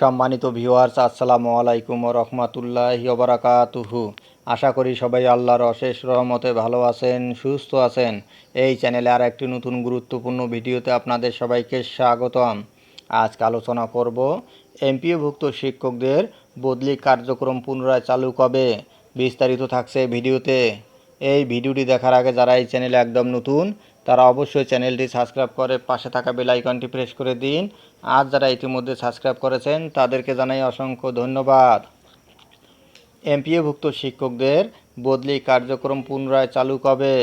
সম্মানিত ভিউয়ার্স আসসালামু আলাইকুম রহমতুল্লাহ বারাকাতুহু। আশা করি সবাই আল্লাহর অশেষ রহমতে ভালো আছেন, সুস্থ আছেন। এই চ্যানেলে আর একটি নতুন গুরুত্বপূর্ণ ভিডিওতে আপনাদের সবাইকে স্বাগতম। আজকে আলোচনা করব এমপিওভুক্ত শিক্ষকদের বদলি কার্যক্রম পুনরায় চালু কবে? বিস্তারিত থাকছে ভিডিওতে। এই ভিডিওটি দেখার আগে যারা এই চ্যানেলে একদম নতুন তারা অবশ্যই চ্যানেলটি সাবস্ক্রাইব করে পাশে থাকা বেল আইকনটি প্রেস করে দিন। আর যারা ইতিমধ্যে সাবস্ক্রাইব করেছেন, তাদেরকে জানাই অসংখ্য ধন্যবাদ। এমপিএভুক্ত শিক্ষকদের বদলি কার্যক্রম পুনরায় চালু কবে?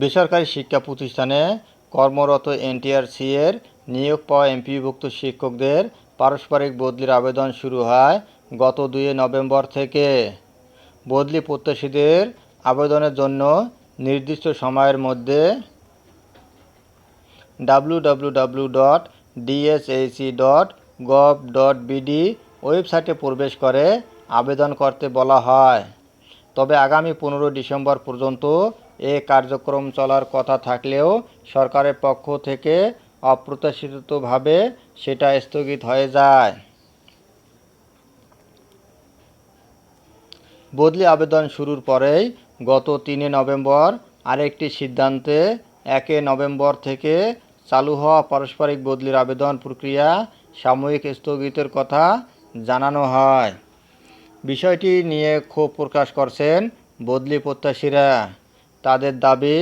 বেসরকারি শিক্ষা প্রতিষ্ঠানে কর্মরত এনটিআরসি এর নিয়োগ পাওয়া এমপিভুক্ত শিক্ষকদের পারস্পরিক বদলির আবেদন শুরু হয় গত দুই নভেম্বর থেকে বদলি প্রত্যাশীদের আবেদনের জন্য নির্দিষ্ট সময়ের মধ্যে W dot dot gov dot BD ওয়েবসাইটে প্রবেশ করে আবেদন করতে বলা হয়। তবে আগামী পনেরো ডিসেম্বর পর্যন্ত এ কার্যক্রম চলার কথা থাকলেও সরকারের পক্ষ থেকে অপ্রত্যাশিতভাবে সেটা স্থগিত হয়ে যায়। বদলি আবেদন শুরুর পরেই গত তিনে নভেম্বর আরেকটি সিদ্ধান্তে একে নভেম্বর থেকে চালু হওয়া পারস্পরিক বদলির আবেদন প্রক্রিয়া সাময়িক স্থগিতের কথা জানানো হয়। বিষয়টি নিয়ে ক্ষোভ প্রকাশ করছেন বদলি প্রত্যাশীরা। তাদের দাবি,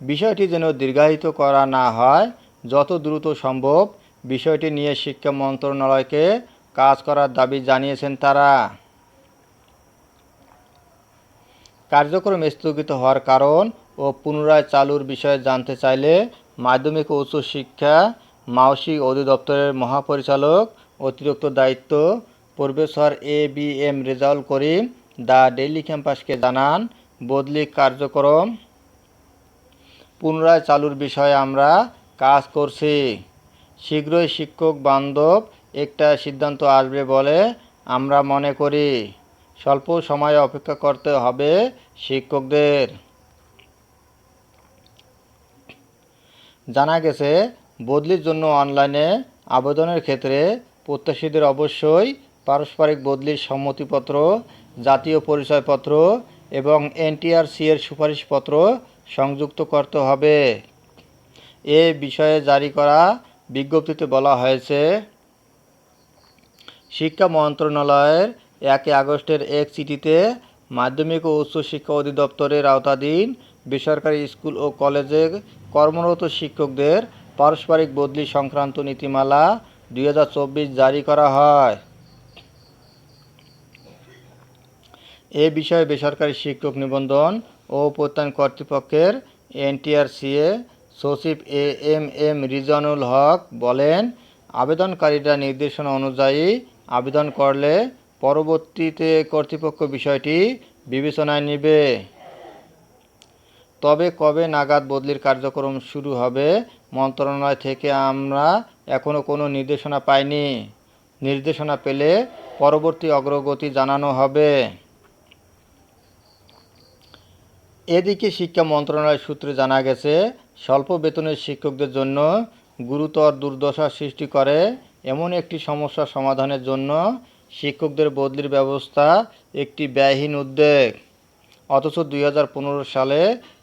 বিষয়টি যেন দীর্ঘায়িত করা না হয়, যত দ্রুত সম্ভব বিষয়টি নিয়ে শিক্ষা মন্ত্রণালয়কে কাজ করার দাবি জানিয়েছেন তারা। কার্যক্রম স্থগিত হওয়ার কারণ ও পুনরায় চালুর বিষয়ে জানতে চাইলে মাধ্যমিক ও উচ্চ শিক্ষা মাওসিক অধিদপ্তরের মহাপরিচালক অতিরিক্ত দায়িত্ব professor A B M Rezaul Karim the daily ক্যাম্পাসকে জানান, বদলি কার্যক্রম। পুনরায় চালুর বিষয়ে আমরা কাজ করছি। শীঘ্রই শিক্ষক বান্ধব একটা সিদ্ধান্ত আসবে বলে আমরা মনে করি। স্বল্প সময় অপেক্ষা করতে হবে শিক্ষকদের। জানা গেছে, বদলির জন্য অনলাইনে আবেদনের ক্ষেত্রে প্রত্যাশীদের অবশ্যই পারস্পরিক বদলির সম্মতিপত্র, জাতীয় পরিচয়পত্র এবং এনটিআরসি এর সুপারিশপত্র সংযুক্ত করতে হবে। এ বিষয়ে জারি করা বিজ্ঞপ্তিতে বলা হয়েছে, শিক্ষা মন্ত্রণালয়ের একই আগস্টের এক চিঠিতে মাধ্যমিক ও উচ্চশিক্ষা অধিদপ্তরের আওতাধীন বেসরকারি স্কুল ও কলেজে কর্মরত শিক্ষকদের পারস্পরিক বদলি সংক্রান্ত নীতিমালা দুই হাজার চব্বিশ জারি করা হয়। এ বিষয়ে বেসরকারি শিক্ষক নিবন্ধন ও প্রত্যয়ন কর্তৃপক্ষের এনটিআরসিএ সচিব এ এম এম রিজানুল হক বলেন, আবেদনকারীরা নির্দেশনা অনুযায়ী আবেদন করলে পরবর্তীতে কর্তৃপক্ষ বিষয়টি বিবেচনায় নেবে। তবে কবে নাগাদ বদলির কার্যক্রম শুরু হবে মন্ত্রণালয় থেকে আমরা এখনও কোনো নির্দেশনা পাইনি। নির্দেশনা পেলে পরবর্তী অগ্রগতি জানানো হবে। এদিকে শিক্ষা মন্ত্রণালয় সূত্রে জানা গেছে, স্বল্প বেতনের শিক্ষকদের জন্য গুরুতর দুর্দশা সৃষ্টি করে। এমন একটি সমস্যা সমাধানের জন্য শিক্ষকদের বদলির ব্যবস্থা একটি ব্যয়হীন উদ্যোগ। অথচ দুই হাজার পনেরো সালে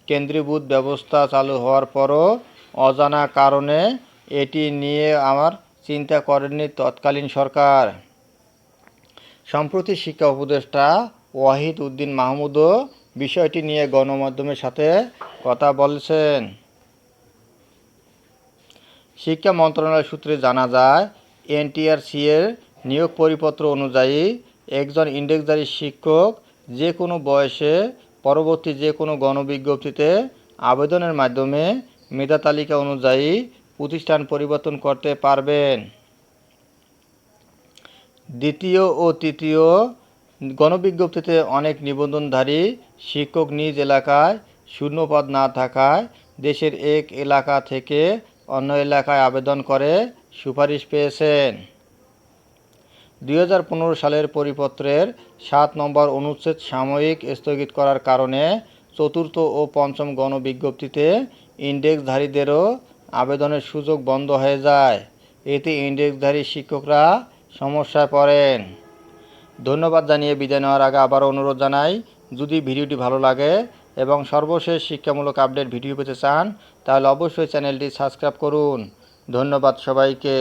কেন্দ্রীভূত ব্যবস্থা চালু হওয়ার পরও অজানা কারণে এটি নিয়ে আমার চিন্তা করেননি তৎকালীন সরকার। সম্প্রতি শিক্ষা উপদেষ্টা ওয়াহিদ উদ্দিন মাহমুদও বিষয়টি নিয়ে গণমাধ্যমের সাথে কথা বলছেন। শিক্ষা মন্ত্রণালয় সূত্রে জানা যায়, এনটিআরসি এর নিয়োগ পরিপত্র অনুযায়ী একজন ইন্ডেক্সধারী শিক্ষক যে কোনো বয়সে পরবর্তী যে কোনো গণবিজ্ঞপ্তিতে আবেদনের মাধ্যমে মেধা তালিকা অনুযায়ী প্রতিষ্ঠান পরিবর্তন করতে পারবেন। দ্বিতীয় ও তৃতীয় গণবিজ্ঞপ্তিতে অনেক নিবন্ধনধারী শিক্ষক নিজ এলাকায় শূন্যপদ না থাকায় দেশের এক এলাকা থেকে অন্য এলাকায় আবেদন করে সুপারিশ পেয়েছেন। দুই হাজার পনেরো সালের পরিপত্রের সাত নম্বর অনুচ্ছেদ সাময়িক স্থগিত করার কারণে চতুর্থ ও পঞ্চম গণবিজ্ঞপ্তিতে ইন্ডেক্সধারীদেরও আবেদনের সুযোগ বন্ধ হয়ে যায়। এতে ইন্ডেক্সধারী শিক্ষকরা সমস্যায় পড়েন। ধন্যবাদ জানিয়ে বিদায় নেওয়ার আগে আবারও অনুরোধ জানাই, যদি ভিডিওটি ভালো লাগে এবং সর্বশেষ শিক্ষামূলক আপডেট ভিডিও পেতে চান, তাহলে অবশ্যই চ্যানেলটি সাবস্ক্রাইব করুন। ধন্যবাদ সবাইকে।